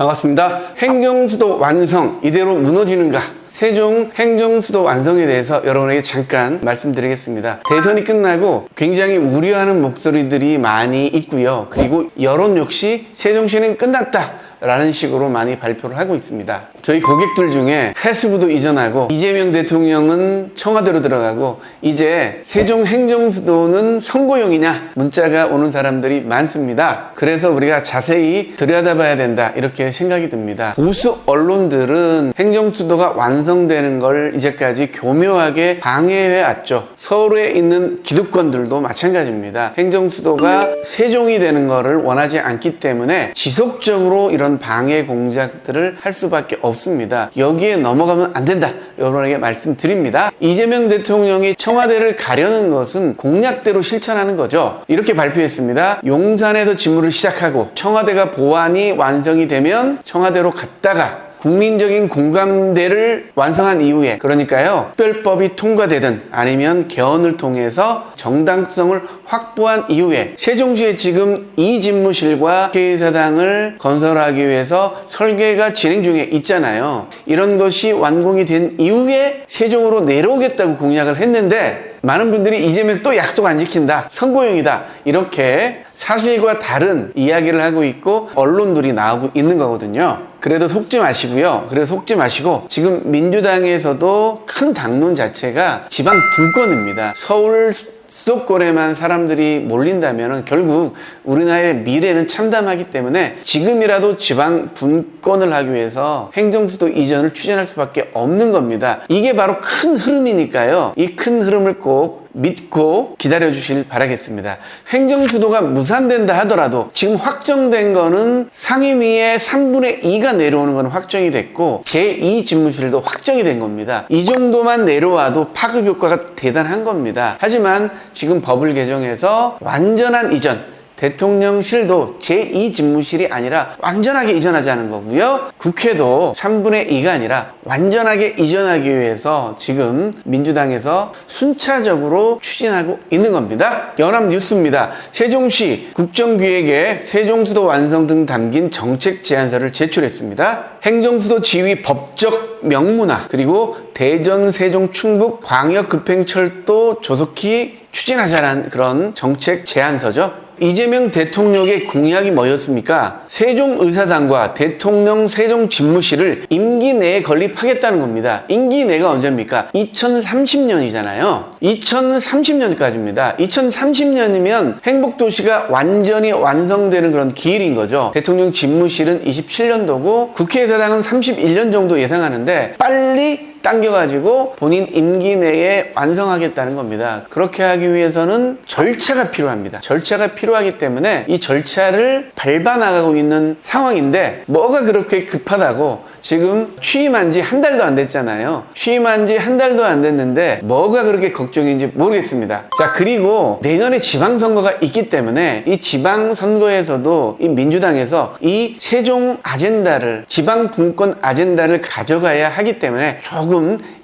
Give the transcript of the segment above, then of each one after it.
반갑습니다. 행정수도 완성 이대로 무너지는가? 세종 행정수도 완성에 대해서 여러분에게 잠깐 말씀드리겠습니다. 대선이 끝나고 굉장히 우려하는 목소리들이 많이 있고요. 그리고 여론 역시 세종시는 끝났다. 라는 식으로 많이 발표를 하고 있습니다. 저희 고객들 중에 해수부도 이전하고 이재명 대통령은 청와대로 들어가고 이제 세종 행정수도는 선고용이냐 문자가 오는 사람들이 많습니다. 그래서 우리가 자세히 들여다봐야 된다 이렇게 생각이 듭니다. 보수 언론들은 행정수도가 완성되는 걸 이제까지 교묘하게 방해해 왔죠. 서울에 있는 기득권들도 마찬가지입니다. 행정수도가 세종이 되는 것을 원하지 않기 때문에 지속적으로 이런 방해 공작들을 할 수밖에 없습니다. 여기에 넘어가면 안 된다. 여러분에게 말씀드립니다. 이재명 대통령이 청와대를 가려는 것은 공약대로 실천하는 거죠. 이렇게 발표했습니다. 용산에서 직무를 시작하고 청와대가 보안이 완성이 되면 청와대로 갔다가 국민적인 공감대를 완성한 이후에 그러니까요 특별법이 통과되든 아니면 개헌을 통해서 정당성을 확보한 이후에 세종시에 지금 이 집무실과 국회의사당을 건설하기 위해서 설계가 진행 중에 있잖아요. 이런 것이 완공이 된 이후에 세종으로 내려오겠다고 공약을 했는데 많은 분들이 이재명 또 약속 안 지킨다. 선고용이다. 이렇게 사실과 다른 이야기를 하고 있고 언론들이 나오고 있는 거거든요. 그래도 속지 마시고요. 그래도 속지 마시고 지금 민주당에서도 큰 당론 자체가 지방 분권입니다. 서울 수도권에만 사람들이 몰린다면 결국 우리나라의 미래는 참담하기 때문에 지금이라도 지방 분권을 하기 위해서 행정수도 이전을 추진할 수밖에 없는 겁니다. 이게 바로 큰 흐름이니까요. 이 큰 흐름을 꼭 믿고 기다려 주실 바라겠습니다. 행정수도가 무산된다 하더라도 지금 확정된 거는 상임위의 3분의 2가 내려오는 건 확정이 됐고 제2 집무실도 확정이 된 겁니다. 이 정도만 내려와도 파급 효과가 대단한 겁니다. 하지만 지금 법을 개정해서 완전한 이전 대통령실도 제2 집무실이 아니라 완전하게 이전하자는 거고요. 국회도 3분의 2가 아니라 완전하게 이전하기 위해서 지금 민주당에서 순차적으로 추진하고 있는 겁니다. 연합뉴스입니다. 세종시 국정기획에 세종수도 완성 등 담긴 정책 제안서를 제출했습니다. 행정수도 지위 법적 명문화 그리고 대전 세종 충북 광역 급행철도 조속히 추진하자는 그런 정책 제안서죠. 이재명 대통령의 공약이 뭐였습니까? 세종의사당과 대통령 세종집무실을 임기 내에 건립하겠다는 겁니다. 임기 내가 언제입니까? 2030년이잖아요. 2030년까지입니다. 2030년이면 행복도시가 완전히 완성되는 그런 기일인 거죠. 대통령 집무실은 27년도고 국회의사당은 31년 정도 예상하는데 빨리 당겨가지고 본인 임기 내에 완성하겠다는 겁니다. 그렇게 하기 위해서는 절차가 필요합니다. 절차가 필요하기 때문에 이 절차를 밟아 나가고 있는 상황인데 뭐가 그렇게 급하다고 지금 취임한 지 한 달도 안 됐잖아요. 취임한 지 한 달도 안 됐는데 뭐가 그렇게 걱정인지 모르겠습니다. 자, 그리고 내년에 지방선거가 있기 때문에 이 지방선거에서도 이 민주당에서 이 세종 아젠다를 지방 분권 아젠다를 가져가야 하기 때문에 조금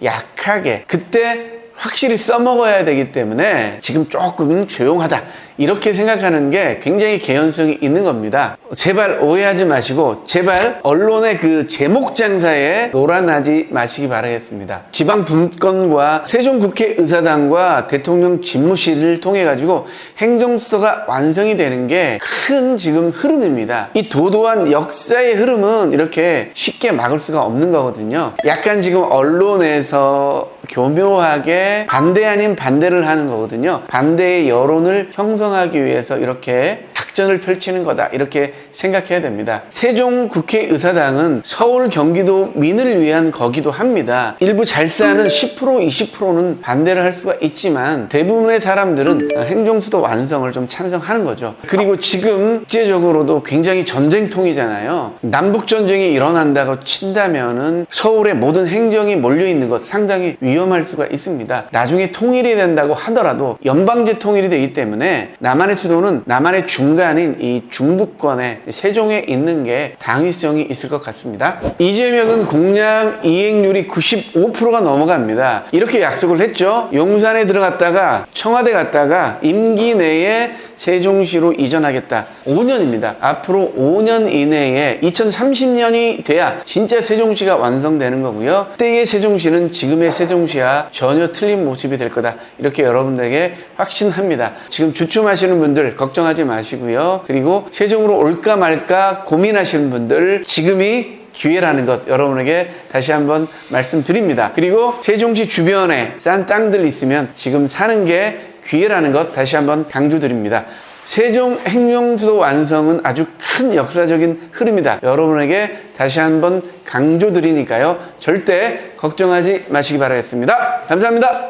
약하게 그때 확실히 써먹어야 되기 때문에 지금 조금 조용하다. 이렇게 생각하는 게 굉장히 개연성이 있는 겁니다. 제발 오해하지 마시고 제발 언론의 그 제목 장사에 놀아나지 마시기 바라겠습니다. 지방 분권과 세종국회 의사당과 대통령 집무실을 통해 가지고 행정수도가 완성이 되는 게 큰 지금 흐름입니다. 이 도도한 역사의 흐름은 이렇게 쉽게 막을 수가 없는 거거든요. 약간 지금 언론에서 교묘하게 반대 아닌 반대를 하는 거거든요. 반대의 여론을 형성 하기 위해서 이렇게 작전을 펼치는 거다. 이렇게 생각해야 됩니다. 세종 국회의사당은 서울 경기도 민을 위한 거기도 합니다. 일부 잘 사는 10% 20%는 반대를 할 수가 있지만 대부분의 사람들은 행정수도 완성을 좀 찬성하는 거죠. 그리고 지금 국제적으로도 굉장히 전쟁통이잖아요. 남북 전쟁이 일어난다고 친다면은 서울에 모든 행정이 몰려 있는 것 상당히 위험할 수가 있습니다. 나중에 통일이 된다고 하더라도 연방제 통일이 되기 때문에 남한의 수도는 남한의 중간 여기가 아닌 이 중부권에 세종에 있는 게 당위성이 있을 것 같습니다. 이재명은 공약 이행률이 95%가 넘어갑니다. 이렇게 약속을 했죠. 용산에 들어갔다가 청와대 갔다가 임기 내에 세종시로 이전하겠다. 5년입니다. 앞으로 5년 이내에 2030년이 돼야 진짜 세종시가 완성되는 거고요. 그때의 세종시는 지금의 세종시와 전혀 틀린 모습이 될 거다. 이렇게 여러분들에게 확신합니다. 지금 주춤 하시는 분들 걱정하지 마시고요. 그리고 세종으로 올까 말까 고민하시는 분들 지금이 기회라는 것 여러분에게 다시 한번 말씀드립니다. 그리고 세종시 주변에 싼 땅들 있으면 지금 사는 게 기회라는 것 다시 한번 강조드립니다. 세종 행정수도 완성은 아주 큰 역사적인 흐름이다. 여러분에게 다시 한번 강조드리니까요. 절대 걱정하지 마시기 바라겠습니다. 감사합니다.